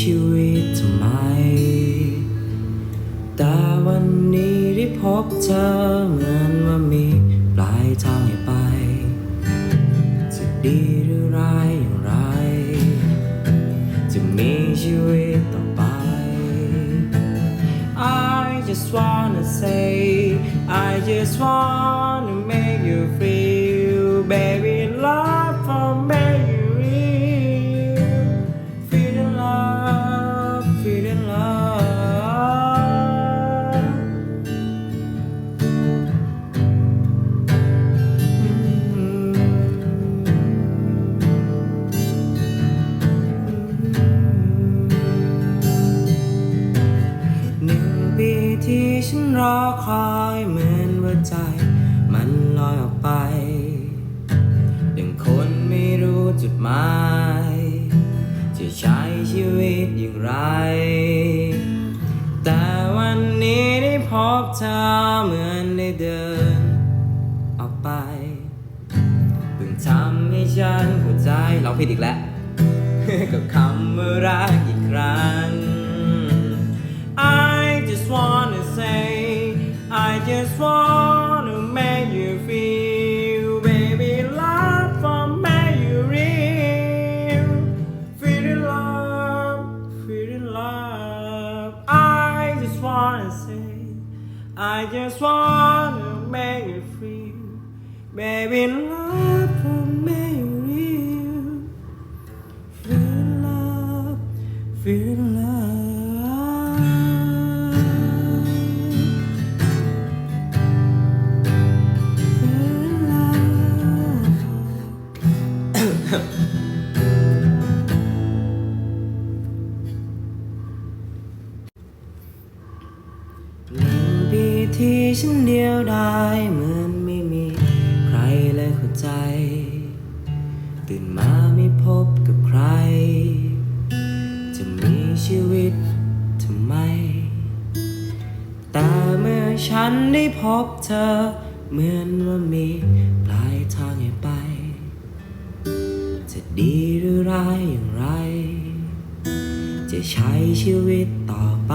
ชีวิตทำไม แต่วันนี้ได้พบเธอเหมือนว่ามีปลายทางให้ไป จะดีหรือร้ายอย่างไร จะมีชีวิตต่อไป I just wanna say I just wanna make you feel baby รอคอยเหมือนว่าใจ มันลอยออกไปดังคนไม่รู้จุดหมายจะใช้ชีวิตอย่างไร แต่วันนี้ได้พบเธอเหมือนได้เดิน ออกไปเพิ่งทำให้ฉันเข้าใจเราผิดอีกแล้ว กับคำว่ารักอีกครั้ง just wanna make you feel baby love from make you real. Feeling love feeling love. I just wanna say I just wanna make you feel baby love from make you real. Feel love, feel love. ฉันเดียวดายเหมือนไม่มีใครเลยเข้าใจ ตื่นมาไม่พบกับใคร จะมีชีวิตทำไม แต่เมื่อฉันได้พบเธอ เหมือนว่ามีปลายทางให้ไป จะดีหรือร้ายอย่างไร จะใช้ชีวิตต่อไป